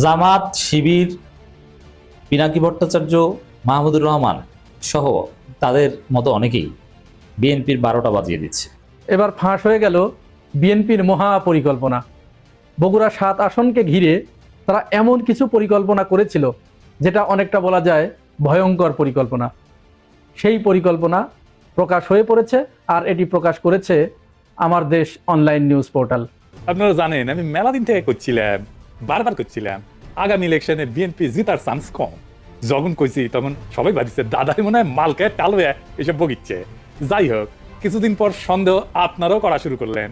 জামাত শিবির পিনাকি ভট্টাচার্য মাহমুদুর রহমান সহ তাদের মতো অনেকেই বিএনপির বারোটা বাজিয়ে দিচ্ছে। এবার ফাঁস হয়ে গেল বিএনপির মহা পরিকল্পনা বগুড়া সাত আসনকে ঘিরে তারা এমন কিছু পরিকল্পনা করেছিল যেটা অনেকটা বলা যায় ভয়ঙ্কর পরিকল্পনা। সেই পরিকল্পনা প্রকাশ হয়ে পড়েছে আর এটি প্রকাশ করেছে আমার দেশ অনলাইন নিউজ পোর্টাল। আপনারা জানেন আমি মেলা দিন থেকে করছিলাম। বারবার করছিলাম। আগামী ইলেকশনে বিএনপি জিতার চান্স কম। যখন কইছি, তখন সবাই ভাবিছে, দাদাই মনে হয় মালকে টালবে এসব বগিচ্ছে যাই হোক, কিছুদিন পর সন্দেহ আপনারাও করা শুরু করলেন।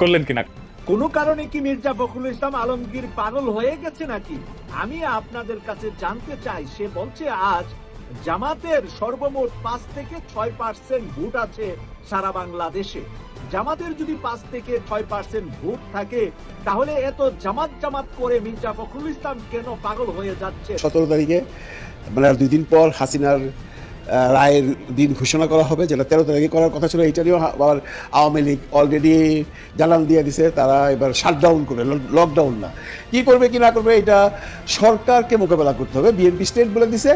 করলেন কিনা? কোনো কারণে কি মির্জা ফখরুল ইসলাম আলমগীর পাগল হয়ে গেছে নাকি? আমি আপনাদের কাছে জানতে চাই, সে বলছে, আজ জামাতের সর্বমোট পাঁচ থেকে ছয় পার্সেন্ট ভোট আছে সারা বাংলাদেশে। জামাতের যদি পাঁচ থেকে ছয় পার্সেন্ট ভোট থাকে, তাহলে এত জামাত জামাত করে মির্জা ফখরুল ইসলাম কেন পাগল হয়ে যাচ্ছে? সতেরো তারিখে মানে দুই দিন পর হাসিনার রায়ের দিন ঘোষণা করা হবে, যেটা তেরো তারিখে করার কথা ছিল এইটারও আবার আওয়ামী লীগ অলরেডি জানান দিয়ে দিছে, তারা এবার শাটডাউন করবে লকডাউন না। কি করবে কি না করবে, এটা সরকারকে মোকাবেলা করতে হবে। বিএনপি স্টেট বলে দিছে,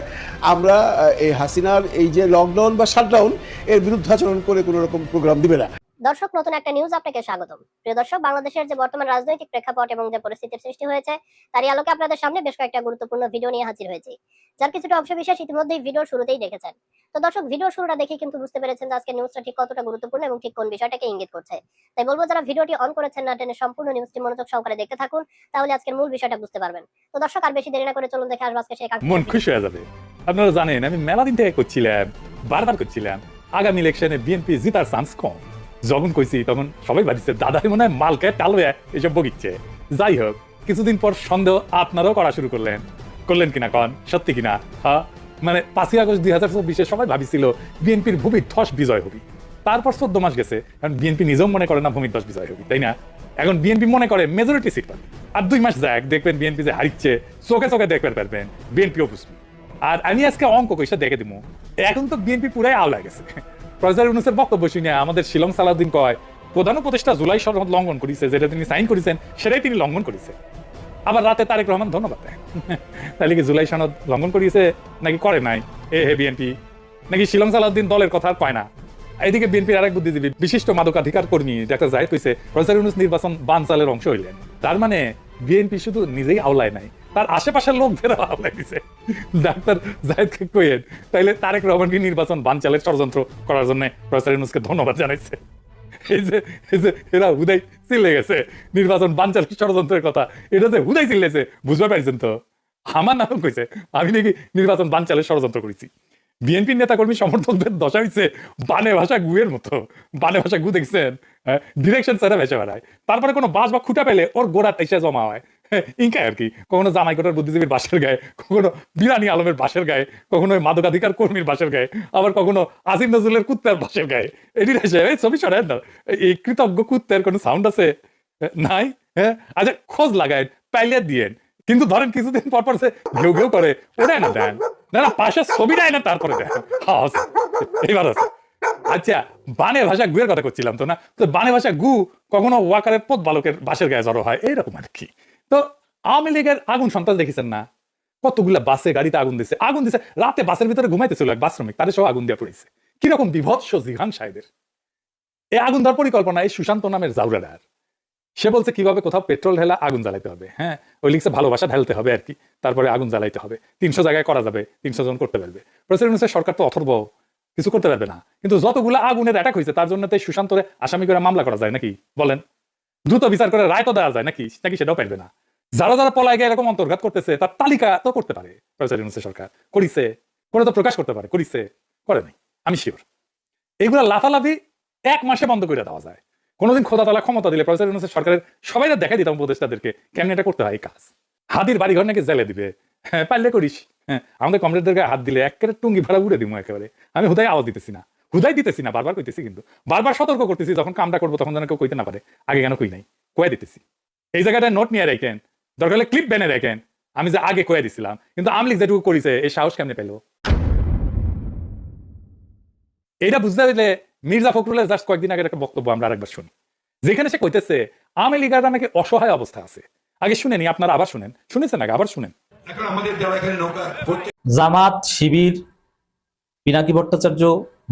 আমরা এই হাসিনার এই যে লকডাউন বা শাটডাউন এর বিরুদ্ধাচরণ করে কোনো রকম প্রোগ্রাম দিবে না। দর্শক নতুন একটা নিউজ আপনাকে স্বাগতম। প্রিয় দর্শক বাংলাদেশের যে বর্তমান রাজনৈতিক প্রেক্ষাপট এবং যে পরিস্থিতির সৃষ্টি হয়েছে তারই আলোকে আপনাদের সামনে বেশ কয়েকটা গুরুত্বপূর্ণ ভিডিও নিয়ে হাজির হয়েছি যার কিছুটা অংশ বিশেষ ইতিমধ্যেই ভিডিওর শুরুতেই দেখেছেন। তো দর্শক ভিডিও শুরুটা দেখে কিন্তু বুঝতে পেরেছেন যে আজকে নিউজটা ঠিক কতটা গুরুত্বপূর্ণ এবং ঠিক কোন বিষয়টাকে ইঙ্গিত করছে। তাই বলব যারা ভিডিওটি অন করেছেন না টেনে সম্পূর্ণ নিউজটি মনোযোগ সহকারে দেখতে থাকুন তাহলে আজকের মূল বিষয়টা বুঝতে পারবেন। তো দর্শক আর বেশি দেরি না করে চলুন দেখে আসব আজকে সেই মন খুশি হয়ে যাবে। আপনারা জানেন আমি মেলা দিন থেকে করছিলাম বারবার করছিলাম। আগামী ইলেকশনে বিএনপি জিতার চান্স কম। যখন কইছি, তখন সবাই ভাবিছে, দাদাই মনে হয় মালকে টালবে এসব বগিচ্ছে যাই হোক, কিছুদিন পর সন্দেহ আপনারাও করা শুরু করলেন। করলেন কিনা কন? সত্যি কিনা? হ্যাঁ মানে পাঁচই আগস্ট দুই হাজার চব্বিশে সবাই ভাবিছিল বিএনপির ভূমি ধস বিজয় হবি। তারপর চোদ্দ মাস গেছে, কারণ বিএনপি নিজেও মনে করে না ভূমি ধস বিজয় হবি, তাই না? এখন বিএনপি মনে করে মেজরিটি সিট পাবে। আর দুই মাস যাক, দেখবেন বিএনপি যে হারিচ্ছে, চোখে চোখে দেখবেন পারবেন, বিএনপিও বুঝবে। আর আমি আজকে অঙ্ক কইসা দেখে দিব এখন তো বিএনপি পুরাই আওলা গেছে। ইউনুসের বক্তব্য শুনে আমাদের শিলং সালাউদ্দিন কয়, প্রধান উপদেষ্টা জুলাই শরৎ লঙ্ঘন করেছে, যেটা তিনি সাইন করেছেন, সেটাই তিনি লঙ্ঘন করেছে। আবার রাতে তারেক রহমান ধন্যবাদ দেয়। তাহলে কি জুলাই সনদ লঙ্ঘন করিয়েছে নাকি করে নাই? এ, হে বিএনপি, নাকি শিলং সালাউদ্দিন দলের কথা আর কয় না? এদিকে বিএনপির আরেক বুদ্ধিজীবী, বিশিষ্ট মাদকাধিকার কর্মী ডাক্তার জাহিদ কইছে প্রফেসর ইউনুস নির্বাচন বানচালের অংশ হইলেন। তার মানে বিএনপি শুধু নিজেই আওলায় নাই তার আশেপাশের লোকদের আওলায় দিছে ডাক্তার জাহিদকে কইয়েন। তাইলে তারেক রহমানকে নির্বাচন বানচালের ষড়যন্ত্র করার জন্য প্রফেসর ইউনুসকে ধন্যবাদ জানাইছে। এই যে এই যে, এরা হুদাই চিল্লে গেছে। নির্বাচন বানচাল ষড়যন্ত্রের কথা। এটা যে হুদাই চিল্লেছে বুঝতে পারছেন তো? আমার নাম কইছে, আমি নাকি নির্বাচন বানচালের ষড়যন্ত্র করেছি। বিএনপির নেতাকর্মী সমর্থকদের দশা হইছে, বানে ভাষা গুয়ের মতো। বানে ভাষা গু দেখছেন ডিরেকশন ছাড়া ভেসে বেড়ায়। তারপরে কোনো বাস বা খুঁটা পেলে ওর গোড়া তেসে জমা হয়। ইনকাই আর কি। কখনো জামাইকোটার বুদ্ধিজীবীর বাসের গায়ে, কখনো বিরানি আলমের বাসের গায়ে, কখনো মাদকাধিকার কর্মীর বাসের গায়ে, আবার কখনো আসিম নজরুলের কুত্তার বাসের গায়ে। এটি এই ছবি সরাই না। এই কৃতজ্ঞ কুত্তের কোনো সাউন্ড আছে? নাই? হ্যাঁ? আচ্ছা খোঁজ লাগায় পাইলে দিয়েন। কিন্তু ধরেন কিছুদিন পর পর সে ঘেউ ঘেউ করে, ওটাই না দেন। না না পাশে ছবি দেয় না তারপরে দেন। এইবার আছে আচ্ছা বানে ভাষা গুয়ের কথা করছিলাম তো না? তো বানে ভাষা গু কখনো ওয়াকারের পথ বালকের বাসের গায়ে জড়ো হয়? এইরকম আর কি। তো আওয়ামী লীগের আগুন সন্ত্রাস দেখেছেন না? কতগুলা বাসে, গাড়িতে আগুন দিছে। আগুন দিছে। রাতে বাসের ভিতরে ঘুমাইতেছিল এক বাস শ্রমিক তাদের সব আগুন দিয়ে পড়েছে কীরকম বিভৎস জিহান সাহেবের। এই আগুন ধর পরিকল্পনা এই সুশান্ত নামের জাউরাডার সে বলছে, কীভাবে কোথাও পেট্রোল ঢেলা আগুন জ্বালাইতে হবে হ্যাঁ? ওই লিখছে, ভালোবাসা ঢালতে হবে আর কি। তারপরে আগুন জ্বালাইতে হবে। তিনশো জায়গায় করা যাবে, তিনশো জন করতে পারবে। প্রেসিডেন্ট সরকার তো অথর্ব, কিছু করতে পারবে না। কিন্তু যতগুলো আগুনের অ্যাটাক হয়েছে তার জন্য তো সুশান্তরে আসামি করে মামলা করা যায় নাকি? বলেন। দ্রুত বিচার করে রায় তো দেওয়া যায় নাকি? নাকি সেটাও পারবে না? যারা যারা পলায় গিয়ে এরকম অন্তর্ঘাত করতেছে, তার তালিকা তো করতে পারে সরকার। করিছে করে তো প্রকাশ করতে পারে, করিছে, করে নাই, আমি শিওর এইগুলো লাফালাফি এক মাসে বন্ধ করে দেওয়া যায়। কোনোদিন খোদা তালা ক্ষমতা দিলে প্রফেসর ইউনুসের সরকারের সবাই দেখা দিতাম উপদেষ্টাদেরকে কেমন এটা করতে হয় এই কাজ। হাতির বাড়িঘর নাকি জেলে দিবে? হ্যাঁ পারলে করিস। হ্যাঁ আমাদের কমরেডদেরকে হাত দিলে একেবারে টুঙ্গি ভাড়া উড়ে দিব একেবারে। আমি হুদাই আওয়াজ দিতেছি না, হুদাই দিতেছি না, বারবার কইতেছি কিন্তু। বারবার সতর্ক করতেছি, যখন কামটা করব তখন যেন কেউ কইতে না পারে, আগে কেন কই নাই, কয়ে দিতেছি। এই জায়গাটা নোট নিয়ে রাখেন দরকার হলে ক্লিপ বেনে রাখেন আমি যে আগে কয়ে দিছিলাম কিন্তু আমলিক যেটুকু করিছে এই সাহস কেমনে পেল? এটা বুঝতে পারলে মির্জা ফখরুলের জাস্ট কয়েকদিন আগের একটা বক্তব্য আমরা আরেকবার শুনি। যেখানে সে কইতেছে আওয়ামী লীগাররা নাকি অসহায় অবস্থা আছে। আগে শুনেনি আপনারা আবার শুনেন। শুনেছেন আগে আবার শুনেন। জামাত শিবির পিনাকি ভট্টাচার্য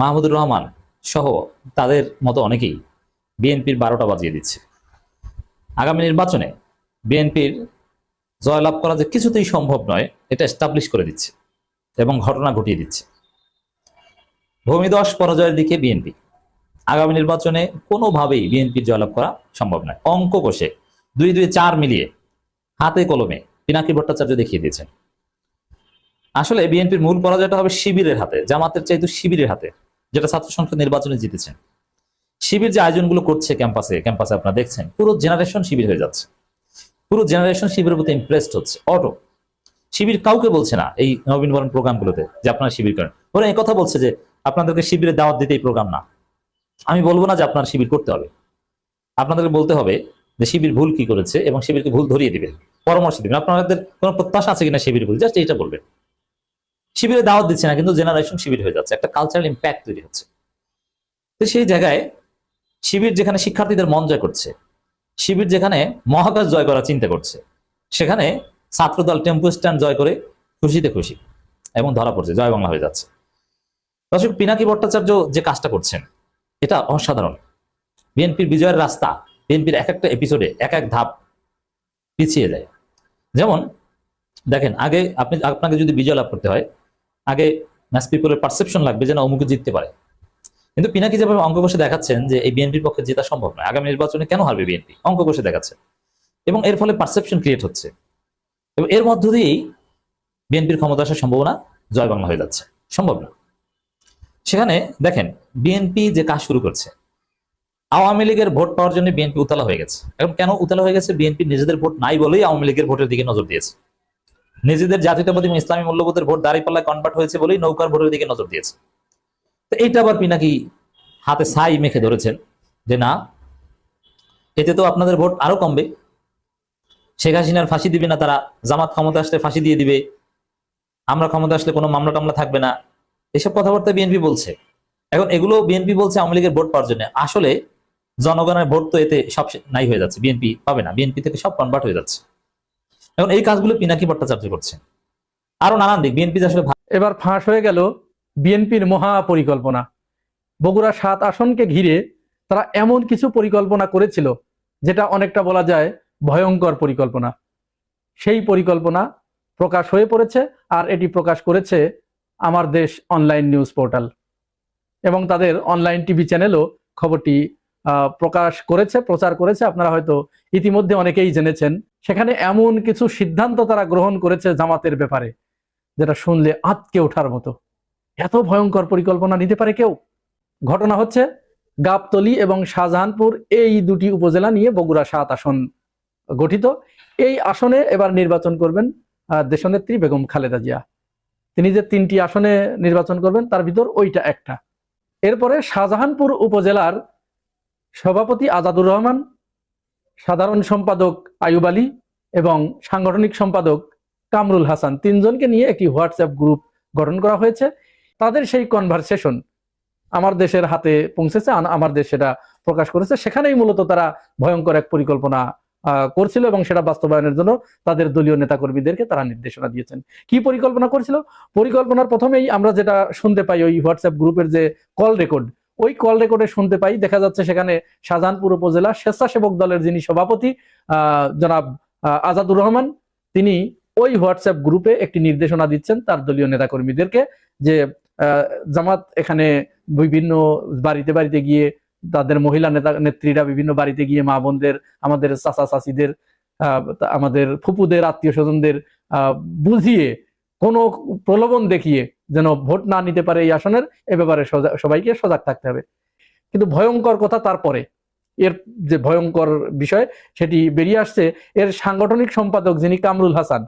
মাহমুদুর রহমান সহ তাদের মতো অনেকেই বিএনপির বারোটা বাজিয়ে দিচ্ছে। আগামী নির্বাচনে বিএনপির জয়লাভ করা যে কিছুতেই সম্ভব নয়, এটা এস্টাবলিশ করে দিচ্ছে এবং ঘটনা ঘটিয়ে দিচ্ছে। ভূমিদশ পরাজয়ের দিকে বিএনপি। আগামী নির্বাচনে কোনোভাবেই বিএনপির জয়লাভ করা সম্ভব নয়। অঙ্ক কষে দুই দুই চার মিলিয়ে হাতে কলমে পিনাকি ভট্টাচার্য দেখিয়ে দিয়েছেন। আসলে বিএনপির মূল পরাজয়টা হবে শিবিরের হাতে, জামাতের চাইতে শিবিরের হাতে, যেটা ছাত্র সংসদ নির্বাচনে জিতেছেন। শিবির যে আয়োজনগুলো করছে ক্যাম্পাসে ক্যাম্পাসে আপনারা দেখছেন, পুরো জেনারেশন শিবির হয়ে যাচ্ছে। পুরো জেনারেশন শিবিরের প্রতি ইমপ্রেসড হচ্ছে। অটো। শিবির কাউকে বলছে না এই নবীনবরণ প্রোগ্রামগুলোতে যে আপনারা শিবির করেন। ওরা এই কথা বলছে যে আপনাদেরকে শিবিরে দাওয়াত দিতে এই প্রোগ্রাম না। আমি বলব না যে আপনার শিবির করতে হবে। আপনাদেরকে বলতে হবে যে শিবির ভুল কি করেছে এবং শিবিরকে ভুল ধরিয়ে দিবেন। পরামর্শ দিবেন। আপনাদের কোনো প্রত্যাশা আছে কিনা শিবির ভুল? জাস্ট এইটা বলবেন। শিবিরে দাওয়াত দিচ্ছে না কিন্তু জেনারেশন শিবির হয়ে যাচ্ছে। একটা কালচারাল ইম্প্যাক্ট তৈরি হচ্ছে। তো সেই জায়গায় শিবির যেখানে শিক্ষার্থীদের মন জয় করছে শিবির যেখানে মহাকাশ জয় করার চিন্তা করছে, সেখানে ছাত্রদল টেম্পু স্ট্যান্ড জয় করে খুশিতে খুশি এবং ধরা পড়ছে, জয় বাংলা হয়ে যাচ্ছে। দর্শক, পিনাকি ভট্টাচার্য যে কাজটা করছেন, এটা অসাধারণ। বিএনপির বিজয়ের রাস্তা, বিএনপির এক একটা এপিসোডে এক এক ধাপ পিছিয়ে যায়। যেমন, দেখেন, আগে আপনি, আপনাকে যদি বিজয় লাভ করতে হয়, আগে ম্যাচ পিপলের পারসেপশন লাগবে যেন অমুকে জিততে পারে। কিন্তু পিনাকি যেভাবে অঙ্ক কষে দেখাচ্ছেন যে এই বিএনপির পক্ষে জেতা সম্ভব নয়, আগামী নির্বাচনে কেন হারবে বিএনপি? অঙ্ক কষে দেখাচ্ছে। এবং এর ফলে পারসেপশন ক্রিয়েট হচ্ছে। এবং এর মধ্য দিয়েই বিএনপির ক্ষমতা আসার সম্ভাবনা জয় বাংলা হয়ে যাচ্ছে। সম্ভব না। সেখানে দেখেন, বিএনপি যে কাজ শুরু করছে, আওয়ামী লীগের ভোট পাওয়ার জন্য বিএনপি উতলা হয়ে গেছে। এখন কেন উতলা হয়ে গেছে? বিএনপি নিজেদের ভোট নাই বলেই আওয়ামী লীগের ভোটের দিকে নজর দিয়েছে। নিজেদের জাতীয়তাবাদী ইসলামী মূল্যবোধের ভোট দাঁড়িপাল্লায় কনভার্ট হয়েছে বলেই নৌকার ভোটের দিকে নজর দিয়েছে। তো এইটা আবার পিনাকি হাতে ছাই মেখে ধরেছেন যে না, এতে তো আপনাদের ভোট আরও কমবে। শেখ হাসিনার ফাঁসি দিবে না তারা, জামাত ক্ষমতা আসলে ফাঁসি দিয়ে দিবে। আমরা ক্ষমতা আসলে কোনো মামলা টামলা থাকবে না। এসব কথাবার্তা বিএনপি বলছে। এখন এগুলো বিএনপি বলছে আওয়ামী লীগের ভোট পাওয়ার জন্য। আসলে জনগণের ভোট তো এতে সব নাই হয়ে যাচ্ছে, বিএনপি পাবে না। বিএনপি থেকে সব কনভার্ট হয়ে যাচ্ছে। এখন এই কাজগুলো পিনাকি ভট্টাচার্য করছে? আরও নানান দিক। বিএনপি আসলে এবার ফাঁস হয়ে গেল। বিএনপির মহা পরিকল্পনা বগুড়া সাত আসনকে ঘিরে তারা এমন কিছু পরিকল্পনা করেছিল, যেটা অনেকটা বলা যায় ভয়ঙ্কর পরিকল্পনা। সেই পরিকল্পনা প্রকাশ হয়ে পড়েছে আর এটি প্রকাশ করেছে আমার দেশ অনলাইন নিউজ পোর্টাল। এবং তাদের অনলাইন টিভি চ্যানেলও খবরটি প্রকাশ করেছে, প্রচার করেছে। আপনারা হয়তো ইতিমধ্যে অনেকেই জেনেছেন। সেখানে এমন কিছু সিদ্ধান্ত তারা গ্রহণ করেছে জামাতের ব্যাপারে, যেটা শুনলে আঁতকে ওঠার মতো। এত ভয়ঙ্কর পরিকল্পনা নিতে পারে কেউ? ঘটনা হচ্ছে, গাবতলি এবং শাহজাহানপুর এই দুটি উপজেলা নিয়ে বগুড়া সাত আসন গঠিত। এই আসনে এবার নির্বাচন করবেন দেশনেত্রী বেগম খালেদা জিয়া। তিনি যে তিনটি আসনে নির্বাচন করবেন, তার ভিতর ওইটা একটা। এরপরে শাহজাহানপুর উপজেলার সভাপতি আজাদুর রহমান, সাধারণ সম্পাদক আয়ুব আলী এবং সাংগঠনিক সম্পাদক কামরুল হাসান, তিনজনকে নিয়ে একটি হোয়াটসঅ্যাপ গ্রুপ গঠন করা হয়েছে। তাদের সেই কনভারসেশন আমার দেশের হাতে পৌঁছেছে আমার দেশ সেটা প্রকাশ করেছে। সেখানেই মূলত তারা ভয়ঙ্কর এক পরিকল্পনা করছিল এবং সেটা বাস্তবায়নের জন্য তাদের দলীয় নেতাকর্মীদেরকে তারা নির্দেশনা দিয়েছেন। কি পরিকল্পনা করছিল? পরিকল্পনার প্রথমেই আমরা যেটা শুনতে পাই ওই হোয়াটসঅ্যাপ গ্রুপের যে কল রেকর্ড ওই কল রেকর্ডে শুনতে পাই দেখা যাচ্ছে সেখানে শাহজাহানপুর উপজেলা স্বেচ্ছাসেবক দলের যিনি সভাপতি আহ, জনাব আজাদুর রহমান তিনি ওই হোয়াটসঅ্যাপ গ্রুপে একটি নির্দেশনা দিচ্ছেন তার দলীয় নেতাকর্মীদেরকে যে জামাত এখানে বিভিন্ন বাড়িতে বাড়িতে গিয়ে তাদের মহিলা নেতা নেত্রীরা বিভিন্ন বাড়িতে গিয়ে মা বোনদের আমাদের চাচা চাচিদের আহ, আমাদের ফুপুদের আত্মীয় স্বজনদের বুঝিয়ে কোনো প্রলোভন দেখিয়ে যেন ভোট না নিতে পারে এই আসনের এ ব্যাপারে সবাইকে সজাগ থাকতে হবে। কিন্তু ভয়ঙ্কর কথা তারপরে এর যে ভয়ঙ্কর বিষয় সেটি বেরিয়ে আসছে এর সাংগঠনিক সম্পাদক যিনি কামরুল হাসান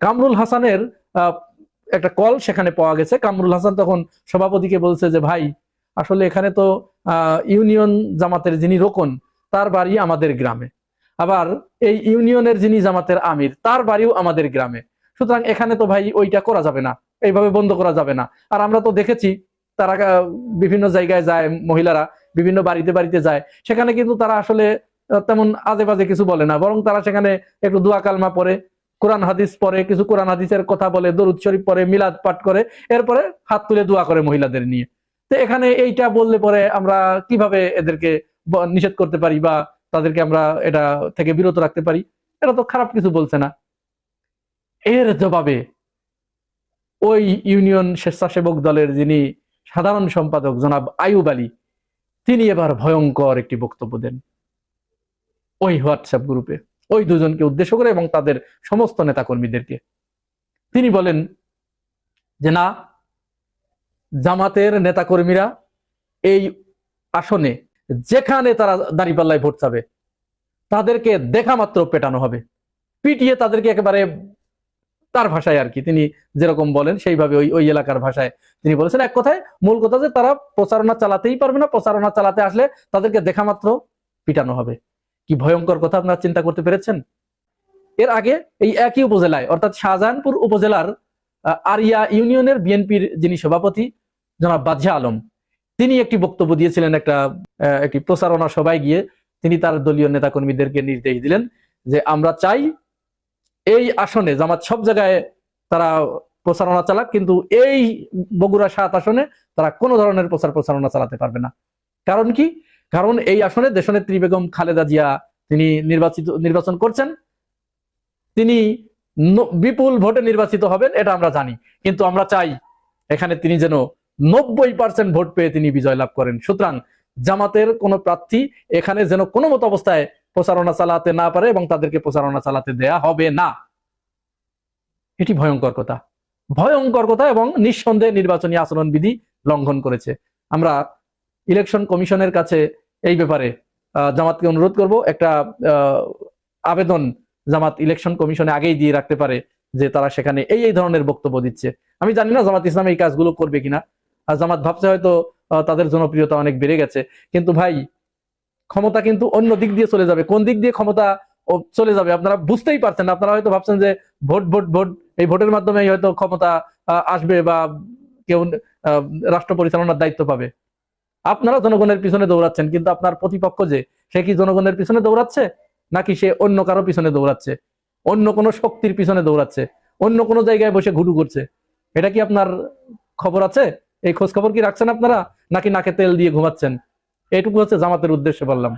কামরুল হাসানের একটা কল সেখানে পাওয়া গেছে। কামরুল হাসান তখন সভাপতিকে বলছে যে, ভাই, আসলে এখানে তো ইউনিয়ন জামাতের যিনি রোকন, তার বাড়ি আমাদের গ্রামে। আবার এই ইউনিয়নের যিনি জামাতের আমির, তার বাড়িও আমাদের গ্রামে। সুতরাং এখানে তো ভাই ওইটা করা যাবে না, এইভাবে বন্ধ করা যাবে না। আর আমরা তো দেখেছি, তারা বিভিন্ন জায়গায় যায়, মহিলারা বিভিন্ন বাড়িতে বাড়িতে যায়। সেখানে কিন্তু তারা আসলে তেমন আজে বাজে কিছু বলে না। বরং তারা সেখানে একটু দোয়া কালমা পড়ে কোরআন হাদিস পরে কিছু কোরআন হাদিসের কথা বলে, দরুদ শরীফ পড়ে, মিলাদ পাঠ করে, এরপরে হাত তুলে দোয়া করে মহিলাদের নিয়ে। তো এখানে এইটা বললে পরে আমরা কীভাবে এদেরকে নিষেধ করতে পারি বা তাদেরকে আমরা এটা থেকে বিরত রাখতে পারি? এটা তো খারাপ কিছু বলছে না। এর জবাবে ওই ইউনিয়ন স্বেচ্ছাসেবক দলের যিনি সাধারণ সম্পাদক জনাব আয়ুব আলী, তিনি এবার ভয়ঙ্কর একটি বক্তব্য দেন ওই হোয়াটসঅ্যাপ গ্রুপে। ওই দুজনকে উদ্দেশ্য করে এবং তাদের সমস্ত নেতাকর্মীদেরকে। তিনি বলেন যে, না, জামাতের নেতাকর্মীরা এই আসনে যেখানে তারা দাঁড়িপাল্লায় ভোট চাবে, তাদেরকে দেখা মাত্র পেটানো হবে। পিটিয়ে তাদেরকে একেবারে তার ভাষায় আর কি। তিনি যেরকম বলেন, সেইভাবে ওই ওই এলাকার ভাষায় তিনি বলেছেন। এক কথায়, মূল কথা যে, তারা প্রচারণা চালাতেই পারবে না। প্রচারণা চালাতে আসলে তাদেরকে দেখা মাত্র পিটানো হবে। কি ভয়ঙ্কর কথা আপনারা চিন্তা করতে পেরেছেন? এর আগে এই একই উপজেলায়, অর্থাৎ শাহজাহানপুর উপজেলার আরিয়া ইউনিয়নের বিএনপির যিনি সভাপতি, জনাব বাদশাহ আলম, তিনি একটি বক্তব্য দিয়েছিলেন একটা একটি প্রচারণা সভায় গিয়ে। তিনি তার দলীয় নেতাকর্মীদেরকে নির্দেশ দিলেন যে, আমরা চাই এই আসনে, জামাত সব জায়গায় তারা প্রচারণা চালাক, কিন্তু এই বগুড়া সাত আসনে তারা কোনো ধরনের প্রচার প্রচারণা চালাতে পারবে না। কারণ কি? কারণ এই আসনে দেশনেত্রী বেগম খালেদা জিয়া তিনি নির্বাচিত, নির্বাচন করছেন। তিনি বিপুল ভোটে নির্বাচিত হবেন, এটা আমরা জানি। কিন্তু আমরা চাই এখানে তিনি যেন নব্বই পার্সেন্ট ভোট পেয়ে তিনি বিজয় লাভ করেন। সুতরাং জামাতের কোন প্রার্থী এখানে যেন কোনো মতো অবস্থায় প্রচারণা চালাতে না পারে এবং তাদেরকে প্রচারণা চালাতে দেয়া হবে না। এটি ভয়ঙ্কর কথা। ভয়ঙ্কর কথা এবং নিঃসন্দেহে নির্বাচনী আচরণ বিধি লঙ্ঘন করেছে। আমরা ইলেকশন কমিশনের কাছে এই ব্যাপারে জামাতকে অনুরোধ করব একটা আবেদন জামাত ইলেকশন কমিশনে আগেই দিয়ে রাখতে পারে যে তারা সেখানে এই এই ধরনের বক্তব্য দিচ্ছে। আমি জানি না জামাত ইসলাম এই কাজগুলো করবে কিনা। আর জামাত ভাবছে হয়তো তাদের জনপ্রিয়তা অনেক বেড়ে গেছে। কিন্তু ভাই, ক্ষমতা কিন্তু অন্য দিক দিয়ে চলে যাবে। কোন দিক দিয়ে ক্ষমতা চলে যাবে আপনারা বুঝতেই পারছেন আপনারা হয়তো ভাবছেন যে ভোট ভোট ভোট, এই ভোটের মাধ্যমে হয়তো ক্ষমতা আসবে বা কেউ রাষ্ট্র পরিচালনার দায়িত্ব পাবে। আপনারা জনগণের পিছনে দৌড়াচ্ছেন, কিন্তু আপনার প্রতিপক্ষ যে, সে কি জনগণের পিছনে দৌড়াচ্ছে? নাকি সে অন্য কারও পিছনে দৌড়াচ্ছে? অন্য কোনো শক্তির পিছনে দৌড়াচ্ছে? অন্য কোনো জায়গায় বসে ঘুটু করছে? এটা কি আপনার খবর আছে? এই খোঁজ খবর কি রাখছেন আপনারা? নাকি নাকে তেল দিয়ে ঘুমাচ্ছেন? এইটুকু হচ্ছে জামাতের উদ্দেশ্যে বললাম।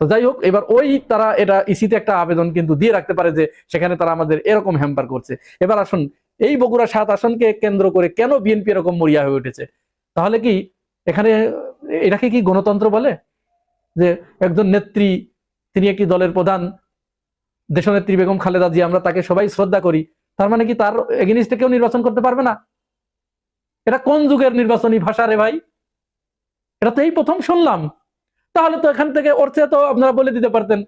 তো যাই হোক, এবার ওই তারা এটা ইসিতে একটা আবেদন কিন্তু দিয়ে রাখতে পারে যে, সেখানে তারা আমাদের এরকম হ্যাম্পার করছে। এবার আসুন, এই বগুড়া সাত আসনকে কেন্দ্র করে কেন বিএনপি এরকম মরিয়া হয়ে উঠেছে? তাহলে কি এখানে এটাকে কি গণতন্ত্র বলে? যে একজন নেত্রী, তিনি একটি দলের প্রধান, দেশনেত্রী বেগম খালেদা জিয়া, আমরা তাকে সবাই শ্রদ্ধা করি। তার মানে কি তার এগেনিস্টে কেউ নির্বাচন করতে পারবে না? এটা কোন যুগের নির্বাচনী ভাষা রে ভাই? এটা তো এই প্রথম শুনলাম। তাহলে তো এখান থেকে ওর চেয়ে তো আপনারা বলে দিতে পারতেন,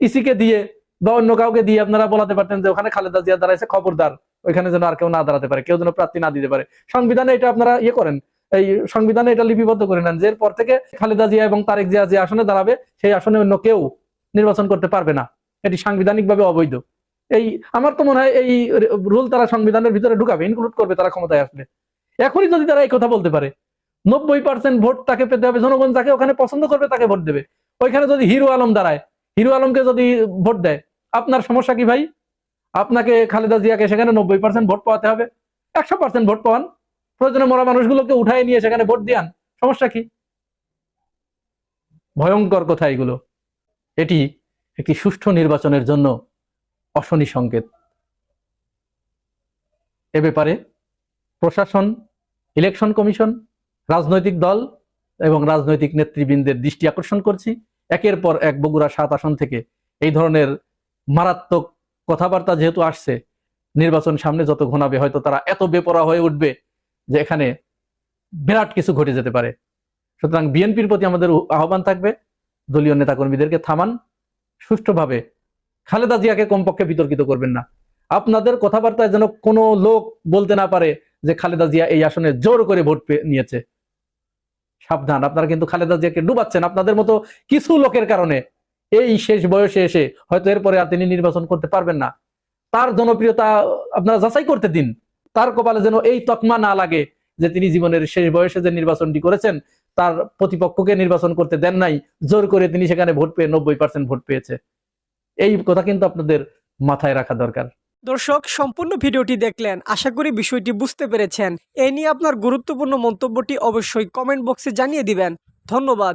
ইসিকে দিয়ে বা অন্য কাউকে দিয়ে আপনারা বলাতে পারতেন যে ওখানে খালেদা জিয়া দাঁড়াইছে, খবরদার। ওইখানে যেন আর কেউ না দাঁড়াতে পারে, কেউ যেন প্রার্থী না দিতে পারে। সংবিধানে এটা আপনারা ইয়ে করেন এই সংবিধানে এটা লিপিবদ্ধ করে নেন যে এরপর থেকে খালেদা জিয়া এবং তারেক জিয়া যে আসনে দাঁড়াবে, সেই আসনে অন্য কেউ নির্বাচন করতে পারবে না। এটি সাংবিধানিকভাবে অবৈধ। এই, আমার তো মনে হয় এই রুল তারা সংবিধানের ভিতরে ঢুকাবে ইনক্লুড করবে তারা ক্ষমতায় আসলে। এখনই যদি তারা এই কথা বলতে পারে, নব্বই পার্সেন্ট ভোট তাকে পেতে হবে, জনগণ যাকে ওখানে পছন্দ করবে তাকে ভোট দেবে। ওইখানে যদি হিরো আলম দাঁড়ায়, হিরো আলমকে যদি ভোট দেয়, আপনার সমস্যা কি ভাই? আপনাকে খালেদা জিয়াকে সেখানে নব্বই পার্সেন্ট ভোট পাওয়াতে হবে, একশো পার্সেন্ট ভোট পাওয়ান। প্রয়োজনে মরা মানুষগুলোকে উঠাই নিয়ে সেখানে ভোট দিয়ান সমস্যা কি? ভয়ঙ্কর কথা এগুলো। এটি একটি সুষ্ঠু নির্বাচনের জন্য অশনি সংকেত। এ ব্যাপারে প্রশাসন, ইলেকশন কমিশন, রাজনৈতিক দল এবং রাজনৈতিক নেতৃবৃন্দের দৃষ্টি আকর্ষণ করছি। একের পর এক বগুড়া সাত আসন থেকে এই ধরনের মারাত্মক কথাবার্তা যেহেতু আসছে, নির্বাচন সামনে যত ঘনাবে হয়তো তারা এত বেপরা হয়ে উঠবে যে এখানে বিরাট কিছু ঘটে যেতে পারে। সুতরাং বিএনপির প্রতি আমাদের আহ্বান থাকবে, দলীয় নেতাকর্মীদেরকে থামান, সুষ্ঠুভাবে খালেদা জিয়াকে কমপক্ষে বিতর্কিত করবেন না। আপনাদের কথাবার্তায় যেন কোনো লোক বলতে না পারে যে খালেদা জিয়া এই আসনে জোর করে ভোট নিয়েছে। সাবধান, আপনারা কিন্তু খালেদা জিয়াকে ডুবাচ্ছেন। আপনাদের মতো কিছু লোকের কারণে এই শেষ বয়সে এসে হয়তো এরপরে আর তিনি নির্বাচন করতে পারবেন না। তার জনপ্রিয়তা আপনারা যাচাই করতে দিন। তার কপালে যেন এই তকমা না লাগে যে তিনি জীবনের শেষ বয়সে যে নির্বাচনটি করেছেন, তার প্রতিপক্ষকে নির্বাচন করতে দেন নাই, জোর করে তিনি সেখানে ভোট পেয়ে নব্বই পার্সেন্ট ভোট পেয়েছে। এই কথা কিন্তু আপনাদের মাথায় রাখা দরকার। দর্শক, সম্পূর্ণ ভিডিওটি দেখলেন, আশা করি বিষয়টি বুঝতে পেরেছেন। এ নিয়ে আপনার গুরুত্বপূর্ণ মন্তব্যটি অবশ্যই কমেন্ট বক্সে জানিয়ে দিবেন। ধন্যবাদ।